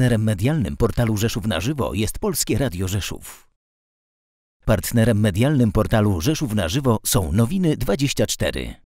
Partnerem medialnym portalu Rzeszów na żywo jest Polskie Radio Rzeszów. Partnerem medialnym portalu Rzeszów na żywo są Nowiny 24.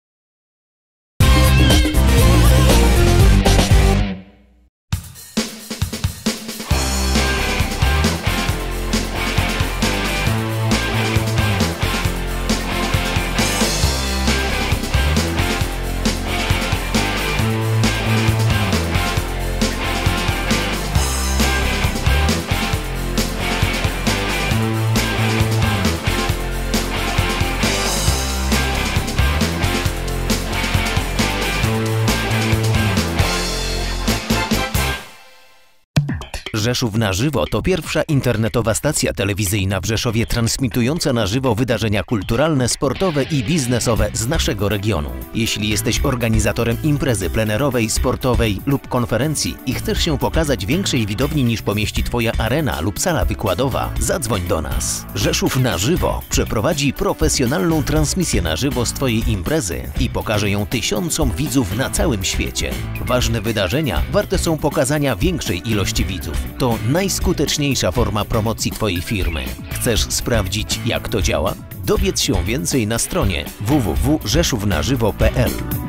Rzeszów na żywo to pierwsza internetowa stacja telewizyjna w Rzeszowie transmitująca na żywo wydarzenia kulturalne, sportowe i biznesowe z naszego regionu. Jeśli jesteś organizatorem imprezy plenerowej, sportowej lub konferencji i chcesz się pokazać większej widowni niż pomieści Twoja arena lub sala wykładowa, zadzwoń do nas. Rzeszów na żywo przeprowadzi profesjonalną transmisję na żywo z Twojej imprezy i pokaże ją tysiącom widzów na całym świecie. Ważne wydarzenia warte są pokazania większej ilości widzów to najskuteczniejsza forma promocji Twojej firmy. Chcesz sprawdzić, jak to działa? Dowiedz się więcej na stronie www.rzeszównażywo.pl.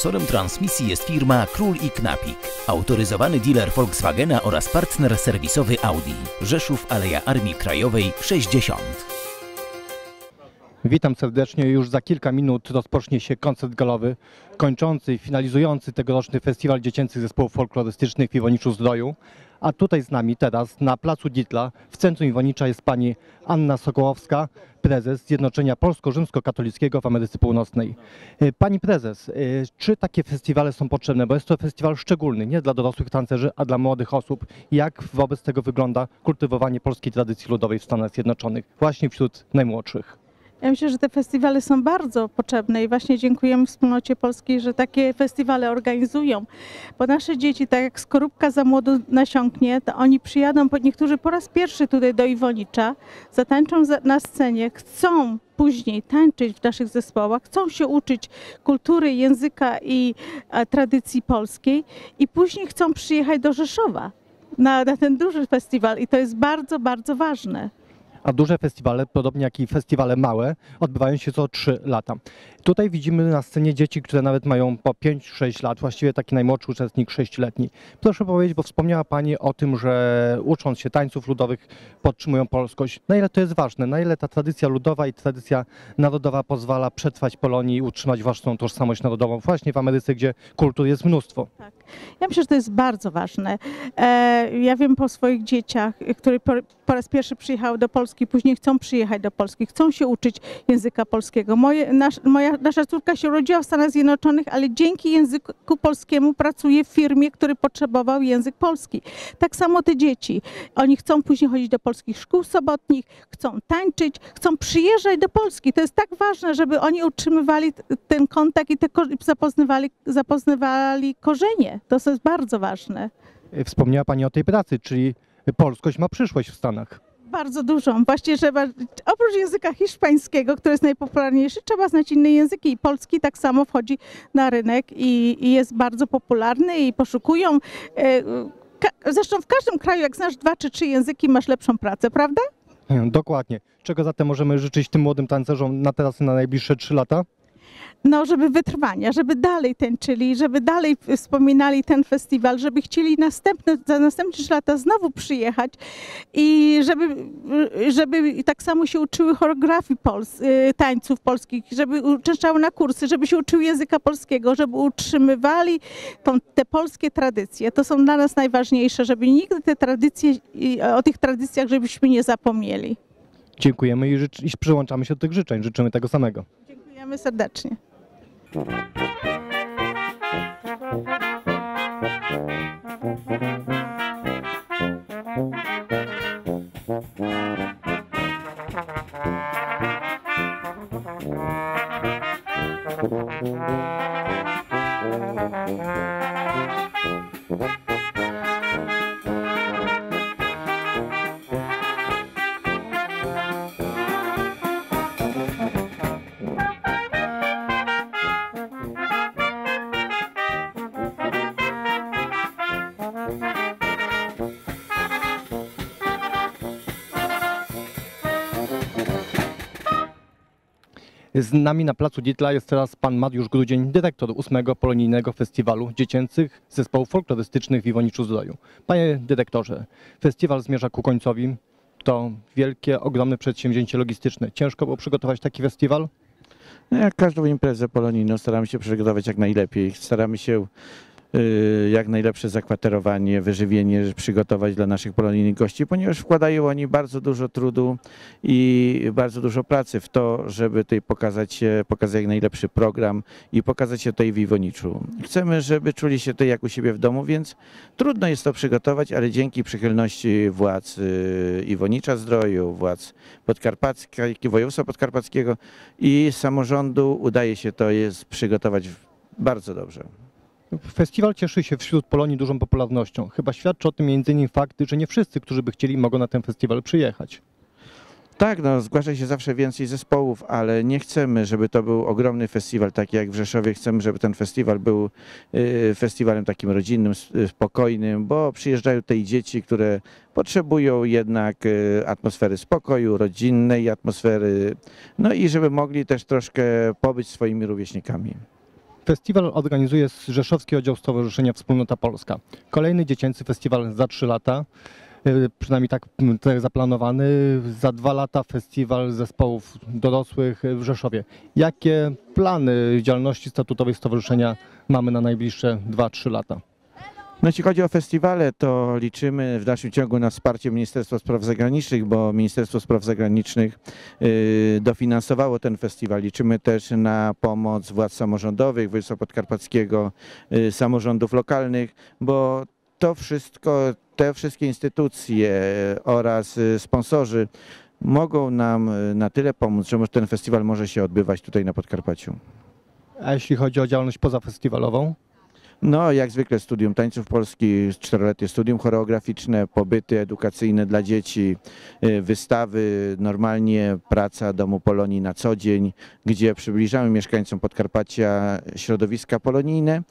Sponsorem transmisji jest firma Król i Knapik, autoryzowany dealer Volkswagena oraz partner serwisowy Audi. Rzeszów Aleja Armii Krajowej 60. Witam serdecznie. Już za kilka minut rozpocznie się koncert galowy, kończący i finalizujący tegoroczny Festiwal Dziecięcych Zespołów Folklorystycznych w Iwoniczu Zdroju. A tutaj z nami teraz na placu Ditla w centrum Iwonicza jest pani Anna Sokołowska, prezes Zjednoczenia Polsko-Rzymsko-Katolickiego w Ameryce Północnej. E, Pani prezes, e, czy takie festiwale są potrzebne? Bo jest to festiwal szczególny, nie dla dorosłych tancerzy, a dla młodych osób. Jak wobec tego wygląda kultywowanie polskiej tradycji ludowej w Stanach Zjednoczonych, właśnie wśród najmłodszych? Ja myślę, że te festiwale są bardzo potrzebne i właśnie dziękujemy wspólnocie polskiej, że takie festiwale organizują. Bo nasze dzieci, tak jak skorupka za młodu nasiąknie, to oni przyjadą, niektórzy po raz pierwszy tutaj do Iwonicza, zatańczą na scenie, chcą później tańczyć w naszych zespołach, chcą się uczyć kultury, języka i tradycji polskiej i później chcą przyjechać do Rzeszowa na, na ten duży festiwal i to jest bardzo, bardzo ważne a duże festiwale, podobnie jak i festiwale małe, odbywają się co 3 lata. Tutaj widzimy na scenie dzieci, które nawet mają po 5-6 lat, właściwie taki najmłodszy uczestnik 6-letni. Proszę powiedzieć, bo wspomniała Pani o tym, że ucząc się tańców ludowych podtrzymują polskość. Na ile to jest ważne? Na ile ta tradycja ludowa i tradycja narodowa pozwala przetrwać Polonii i utrzymać własną tożsamość narodową właśnie w Ameryce, gdzie kultur jest mnóstwo? Tak. Ja myślę, że to jest bardzo ważne. E, ja wiem po swoich dzieciach, które po raz pierwszy przyjechały do Polski, później chcą przyjechać do Polski, chcą się uczyć języka polskiego. Moje, nasz, moja, nasza córka się urodziła w Stanach Zjednoczonych, ale dzięki języku polskiemu pracuje w firmie, który potrzebował język polski. Tak samo te dzieci. Oni chcą później chodzić do polskich szkół sobotnich, chcą tańczyć, chcą przyjeżdżać do Polski. To jest tak ważne, żeby oni utrzymywali ten kontakt i te, zapoznawali, zapoznawali korzenie. To jest bardzo ważne. Wspomniała Pani o tej pracy, czyli polskość ma przyszłość w Stanach. Bardzo dużą. Właśnie trzeba, oprócz języka hiszpańskiego, który jest najpopularniejszy, trzeba znać inne języki. I polski tak samo wchodzi na rynek i, i jest bardzo popularny i poszukują. E, zresztą w każdym kraju, jak znasz dwa czy trzy języki, masz lepszą pracę, prawda? Dokładnie. Czego zatem możemy życzyć tym młodym tancerzom na teraz na najbliższe trzy lata? No, żeby wytrwania, żeby dalej tańczyli, żeby dalej wspominali ten festiwal, żeby chcieli następne, za następne trzy lata znowu przyjechać i żeby, żeby tak samo się uczyły choreografii pols, y, tańców polskich, żeby uczęszczały na kursy, żeby się uczyły języka polskiego, żeby utrzymywali tą, te polskie tradycje. To są dla nas najważniejsze, żeby nigdy te tradycje, o tych tradycjach, żebyśmy nie zapomnieli. Dziękujemy i, i przyłączamy się do tych życzeń. Życzymy tego samego. Dziękujemy serdecznie. Thank you. Z nami na placu Ditla jest teraz pan Mariusz Grudzień, dyrektor ósmego polonijnego festiwalu dziecięcych zespołów folklorystycznych w Iwoniczu Zdroju. Panie dyrektorze, festiwal zmierza ku końcowi. To wielkie, ogromne przedsięwzięcie logistyczne. Ciężko było przygotować taki festiwal? No jak każdą imprezę polonijną staramy się przygotować jak najlepiej. Staramy się jak najlepsze zakwaterowanie, wyżywienie przygotować dla naszych polonijnych gości, ponieważ wkładają oni bardzo dużo trudu i bardzo dużo pracy w to, żeby tutaj pokazać pokazać jak najlepszy program i pokazać się tutaj w Iwoniczu. Chcemy, żeby czuli się tutaj jak u siebie w domu, więc trudno jest to przygotować, ale dzięki przychylności władz y, Iwonicza Zdroju, władz podkarpackiego, województwa podkarpackiego i samorządu udaje się to jest przygotować bardzo dobrze. Festiwal cieszy się wśród Polonii dużą popularnością. Chyba świadczy o tym m.in. fakt, że nie wszyscy, którzy by chcieli, mogą na ten festiwal przyjechać. Tak, no, zgłasza się zawsze więcej zespołów, ale nie chcemy, żeby to był ogromny festiwal, taki jak w Rzeszowie. Chcemy, żeby ten festiwal był y, festiwalem takim rodzinnym, y, spokojnym, bo przyjeżdżają tutaj dzieci, które potrzebują jednak y, atmosfery spokoju, rodzinnej atmosfery, no i żeby mogli też troszkę pobyć swoimi rówieśnikami. Festiwal organizuje Rzeszowski Oddział Stowarzyszenia Wspólnota Polska. Kolejny dziecięcy festiwal za trzy lata, y, przynajmniej tak, tak zaplanowany. Za dwa lata festiwal zespołów dorosłych w Rzeszowie. Jakie plany działalności statutowej stowarzyszenia mamy na najbliższe 2-3 lata? No jeśli chodzi o festiwale, to liczymy w dalszym ciągu na wsparcie Ministerstwa Spraw Zagranicznych, bo Ministerstwo Spraw Zagranicznych y, dofinansowało ten festiwal. Liczymy też na pomoc władz samorządowych, województwa podkarpackiego, y, samorządów lokalnych, bo to wszystko, te wszystkie instytucje oraz y, sponsorzy mogą nam na tyle pomóc, że ten festiwal może się odbywać tutaj na Podkarpaciu. A jeśli chodzi o działalność pozafestiwalową? No, jak zwykle studium tańców polskich, czteroletnie studium choreograficzne, pobyty edukacyjne dla dzieci, y, wystawy, normalnie praca Domu Polonii na co dzień, gdzie przybliżamy mieszkańcom Podkarpacia środowiska polonijne,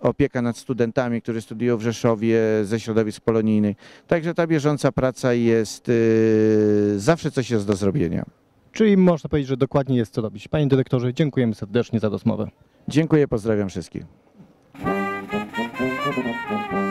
opieka nad studentami, którzy studiują w Rzeszowie ze środowisk polonijnych. Także ta bieżąca praca jest, y, zawsze coś jest do zrobienia. Czyli można powiedzieć, że dokładnie jest co robić. Panie dyrektorze, dziękujemy serdecznie za rozmowę. Dziękuję, pozdrawiam wszystkich. Thank you.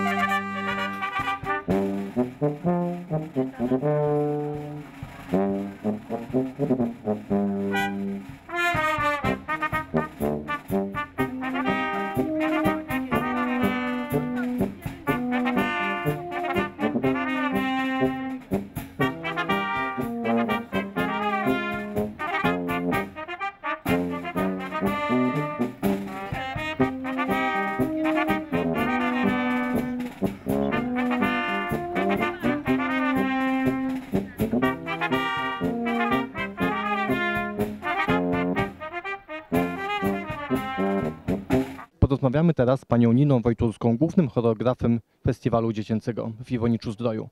Porozmawiamy teraz z panią Niną Wojtulską, głównym choreografem Festiwalu Dziecięcego w Iwoniczu Zdroju.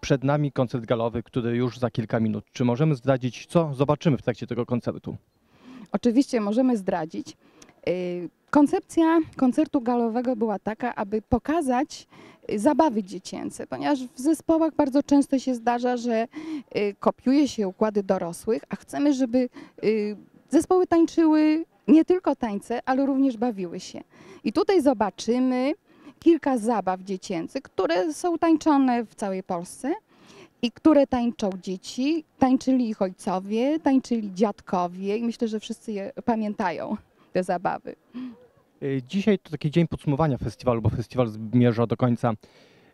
Przed nami koncert galowy, który już za kilka minut. Czy możemy zdradzić, co zobaczymy w trakcie tego koncertu? Oczywiście możemy zdradzić. Y, Koncepcja koncertu galowego była taka, aby pokazać y, zabawy dziecięce, ponieważ w zespołach bardzo często się zdarza, że y, kopiuje się układy dorosłych, a chcemy, żeby zespoły tańczyły nie tylko tańce, ale również bawiły się. I tutaj zobaczymy kilka zabaw dziecięcych, które są tańczone w całej Polsce i które tańczą dzieci, tańczyli ich ojcowie, tańczyli dziadkowie i myślę, że wszyscy je pamiętają, te zabawy. Y, Dzisiaj to taki dzień podsumowania festiwalu, bo festiwal zmierza do końca.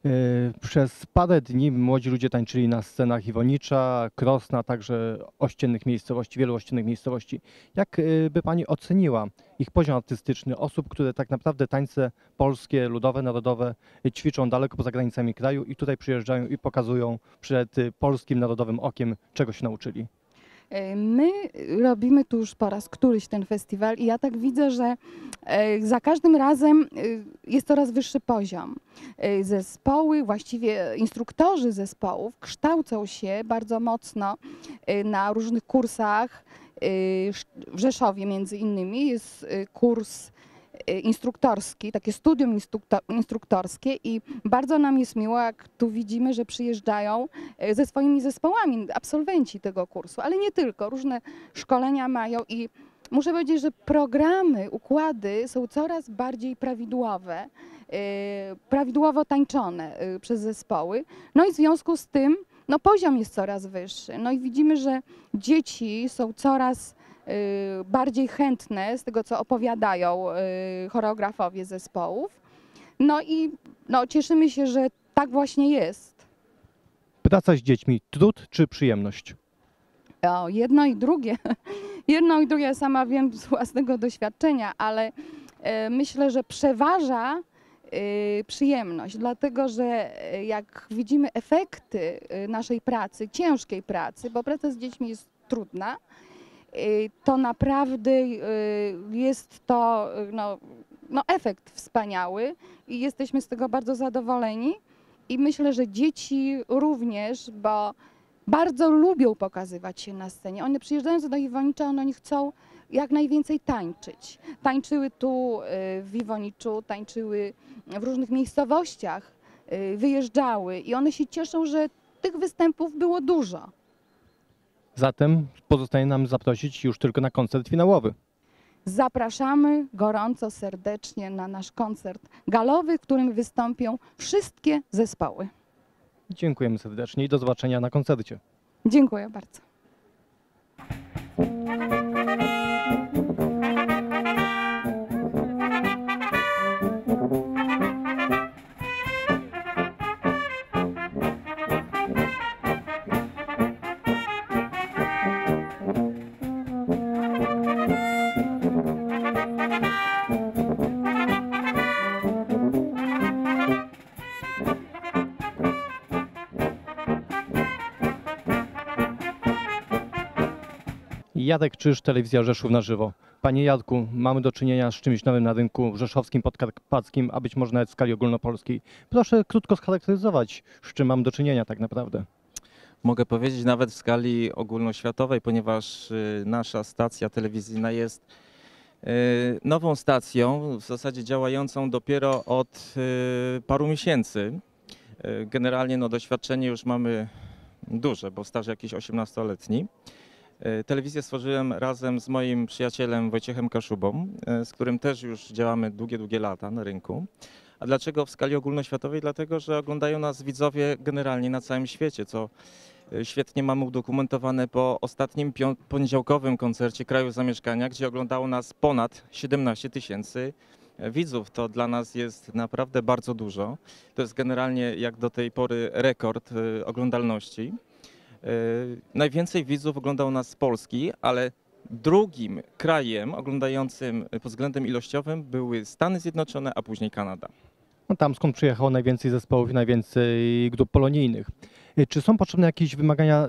Y, Przez parę dni młodzi ludzie tańczyli na scenach Iwonicza, Krosna, także ościennych miejscowości, wielu ościennych miejscowości. Jak y, by Pani oceniła ich poziom artystyczny osób, które tak naprawdę tańce polskie, ludowe, narodowe y, ćwiczą daleko poza granicami kraju i tutaj przyjeżdżają i pokazują przed polskim narodowym okiem, czego się nauczyli? E, My robimy tu już po raz któryś ten festiwal i ja tak widzę, że e, za każdym razem e, jest coraz wyższy poziom. Zespoły, właściwie instruktorzy zespołów kształcą się bardzo mocno na różnych kursach. W Rzeszowie między innymi jest kurs instruktorski, takie studium instrukto, instruktorskie i bardzo nam jest miło, jak tu widzimy, że przyjeżdżają y, ze swoimi zespołami absolwenci tego kursu, ale nie tylko, różne szkolenia mają i muszę powiedzieć, że programy, układy są coraz bardziej prawidłowe, y, prawidłowo tańczone y, przez zespoły. No i w związku z tym no poziom jest coraz wyższy. No i widzimy, że dzieci są coraz y, bardziej chętne z tego, co opowiadają y, choreografowie zespołów. No i no, cieszymy się, że tak właśnie jest. Praca z dziećmi, trud czy przyjemność? O, jedno i drugie. Jedno i drugie sama wiem z własnego doświadczenia, ale e, myślę, że przeważa e, przyjemność, dlatego że e, jak widzimy efekty naszej pracy, ciężkiej pracy, bo praca z dziećmi jest trudna, to naprawdę e, jest to e, no, no efekt wspaniały i jesteśmy z tego bardzo zadowoleni. I myślę, że dzieci również, bo bardzo lubią pokazywać się na scenie. One przyjeżdżając do Iwonicza, one oni chcą jak najwięcej tańczyć. Tańczyły tu y, w Iwoniczu, tańczyły w różnych miejscowościach, y, wyjeżdżały i one się cieszą, że tych występów było dużo. Zatem pozostaje nam zaprosić już tylko na koncert finałowy. Zapraszamy gorąco, serdecznie na nasz koncert galowy, w którym wystąpią wszystkie zespoły. Dziękujemy serdecznie i do zobaczenia na koncercie. Dziękuję bardzo. Jadek Czyż, Telewizja Rzeszów na żywo. Panie Jadku, mamy do czynienia z czymś nowym na rynku rzeszowskim, podkarpackim, a być może nawet w skali ogólnopolskiej. Proszę krótko scharakteryzować, z czym mam do czynienia tak naprawdę. Mogę powiedzieć nawet w skali ogólnoświatowej, ponieważ y, nasza stacja telewizyjna jest y, nową stacją, w zasadzie działającą dopiero od y, paru miesięcy. Generalnie no, doświadczenie już mamy duże, bo staż jakiś 18-letni. Y, Telewizję stworzyłem razem z moim przyjacielem Wojciechem Kaszubą, y, z którym też już działamy długie, długie lata na rynku. A dlaczego w skali ogólnoświatowej? Dlatego, że oglądają nas widzowie generalnie na całym świecie, co y, świetnie mamy udokumentowane po ostatnim poniedziałkowym koncercie Kraju Zamieszkania, gdzie oglądało nas ponad 17 tysięcy widzów. To dla nas jest naprawdę bardzo dużo. To jest generalnie jak do tej pory rekord oglądalności. Y, Najwięcej widzów oglądało nas z Polski, ale drugim krajem oglądającym pod względem ilościowym były Stany Zjednoczone, a później Kanada. No tam skąd przyjechało najwięcej zespołów i najwięcej grup polonijnych. Y, Czy są potrzebne jakieś wymagania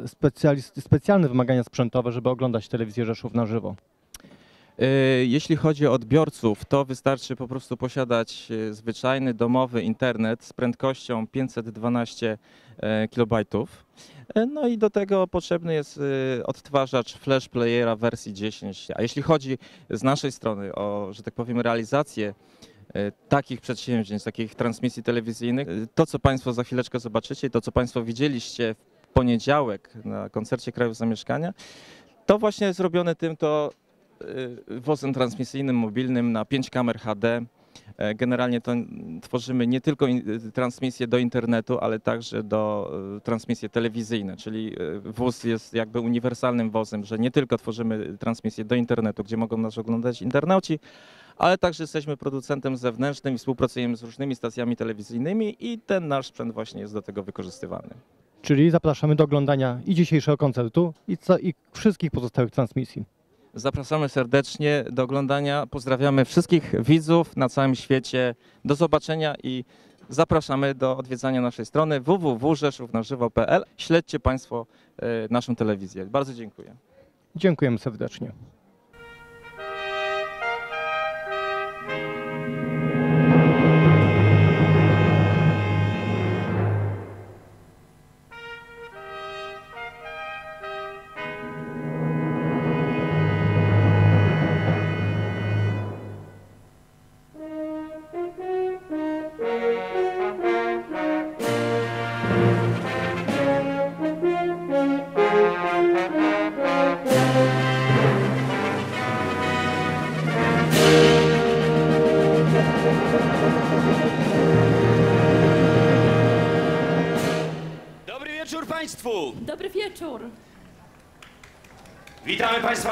specjalne wymagania sprzętowe, żeby oglądać telewizję Rzeszów na żywo? Y, Jeśli chodzi o odbiorców, to wystarczy po prostu posiadać y, zwyczajny domowy internet z prędkością 512 e. E, No i do tego potrzebny jest odtwarzacz flash playera wersji 10. A jeśli chodzi z naszej strony o, że tak powiem, realizację e, takich przedsięwzięć, takich transmisji telewizyjnych, to co Państwo za chwileczkę zobaczycie, to co Państwo widzieliście w poniedziałek na koncercie Kraju Zamieszkania, to właśnie zrobione tym to wozem transmisyjnym mobilnym na 5 kamer HD. E, Generalnie to tworzymy nie tylko y, transmisje do internetu, ale także do y, transmisje telewizyjne, czyli y, wóz jest jakby uniwersalnym wozem, że nie tylko tworzymy transmisje do internetu, gdzie mogą nas oglądać internauci, ale także jesteśmy producentem zewnętrznym i współpracujemy z różnymi stacjami telewizyjnymi i ten nasz sprzęt właśnie jest do tego wykorzystywany. Czyli zapraszamy do oglądania i dzisiejszego koncertu, i, i wszystkich pozostałych transmisji. Zapraszamy serdecznie do oglądania. Pozdrawiamy wszystkich widzów na całym świecie. Do zobaczenia i zapraszamy do odwiedzania naszej strony www.rzeszównażywo.pl. Śledźcie Państwo e, naszą telewizję. Bardzo dziękuję. Dziękujemy serdecznie.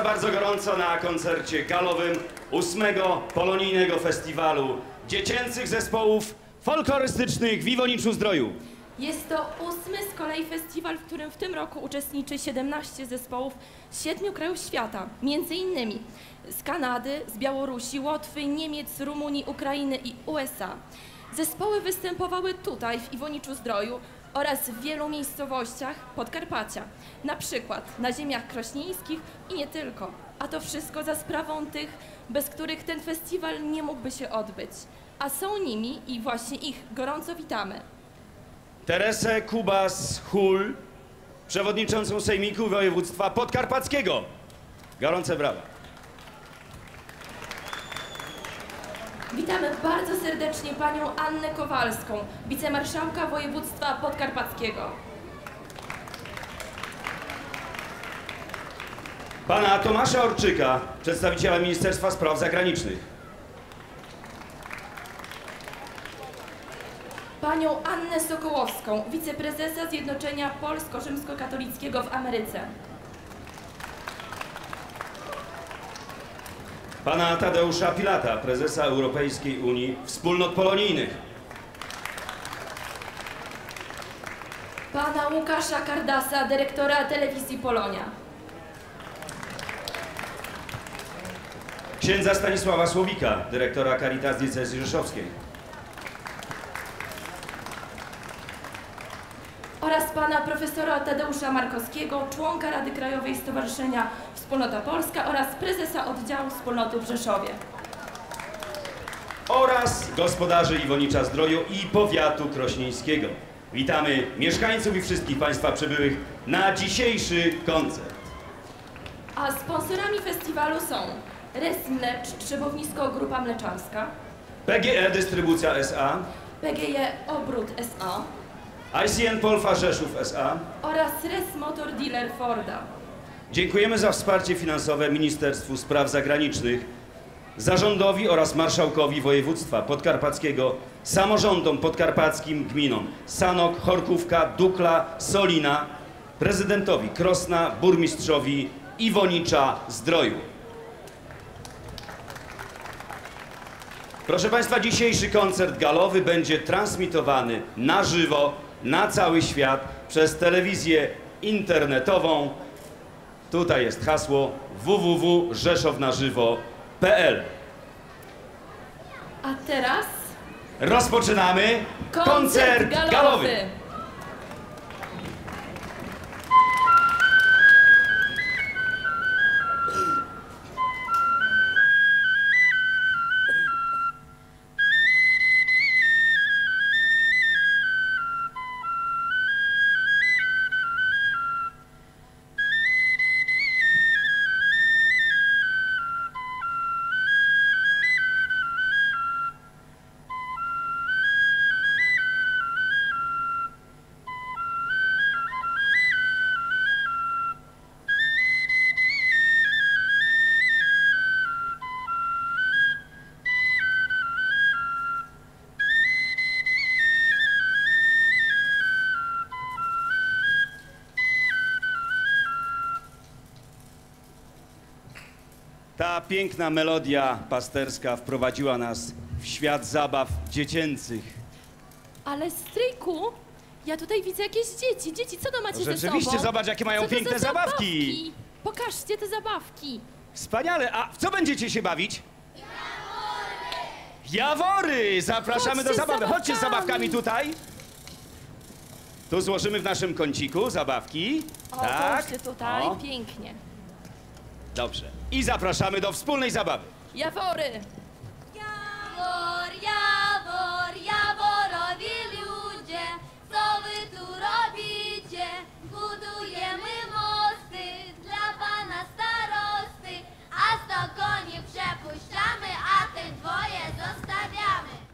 Bardzo gorąco na koncercie galowym ósmego polonijnego festiwalu dziecięcych zespołów folklorystycznych w Iwoniczu Zdroju. Jest to ósmy z kolei festiwal, w którym w tym roku uczestniczy 17 zespołów z siedmiu krajów świata, między innymi z Kanady, z Białorusi, Łotwy, Niemiec, Rumunii, Ukrainy i USA. Zespoły występowały tutaj w Iwoniczu Zdroju oraz w wielu miejscowościach Podkarpacia, na przykład na ziemiach krośnieńskich i nie tylko. A to wszystko za sprawą tych, bez których ten festiwal nie mógłby się odbyć. A są nimi i właśnie ich gorąco witamy. Teresę Kubas-Hul, przewodniczącą Sejmiku Województwa Podkarpackiego. Gorące brawa. Witamy bardzo serdecznie panią Annę Kowalską, wicemarszałka województwa podkarpackiego. Pana Tomasza Orczyka, przedstawiciela Ministerstwa Spraw Zagranicznych. Panią Annę Sokołowską, wiceprezesa Zjednoczenia Polsko-Rzymskokatolickiego w Ameryce. Pana Tadeusza Pilata, prezesa Europejskiej Unii Wspólnot Polonijnych. Pana Łukasza Kardasa, dyrektora telewizji Polonia. Księdza Stanisława Słowika, dyrektora Caritas Diecezji Rzeszowskiej. Oraz pana profesora Tadeusza Markowskiego, członka Rady Krajowej Stowarzyszenia Wspólnota Polska oraz prezesa oddziału Wspólnoty w Rzeszowie. oraz gospodarzy Iwonicza Zdroju i powiatu krośnieńskiego. Witamy mieszkańców i wszystkich Państwa przybyłych na dzisiejszy koncert. A sponsorami festiwalu są Res Mlecz, Trzebownisko Grupa Mleczarska, PGE Dystrybucja S.A., PGE Obrót S.A. ICN Polfa Rzeszów S.A. oraz Res Motor Dealer Forda. Dziękujemy za wsparcie finansowe Ministerstwu Spraw Zagranicznych, zarządowi oraz marszałkowi województwa podkarpackiego, samorządom podkarpackim, gminom Sanok, Chorkówka, Dukla, Solina, prezydentowi Krosna, burmistrzowi Iwonicza Zdroju. Proszę Państwa, dzisiejszy koncert galowy będzie transmitowany na żywo na cały świat przez telewizję internetową. Tutaj jest hasło www.rzeszownarzywo.pl. A teraz Rozpoczynamy koncert, galowy. Ta piękna melodia pasterska wprowadziła nas w świat zabaw dziecięcych. Ale stryjku, ja tutaj widzę jakieś dzieci. Dzieci, co to macie ze sobą? rzeczywiście, zobacz, jakie mają Co to piękne za zabawki. Pokażcie te zabawki. Wspaniale. A w co będziecie się bawić? Jawory! Zapraszamy do Chodźcie z zabawy. Chodźcie z zabawkami. zabawkami tutaj. Tu złożymy w naszym kąciku zabawki. O, tak. tutaj, O, pięknie. Dobrze. I zapraszamy do wspólnej zabawy. Jawory! Jawor, jawor, jaworowi ludzie, co wy tu robicie? Budujemy mosty dla pana starosty, a sto koni przepuszczamy, a te dwoje zostawiamy.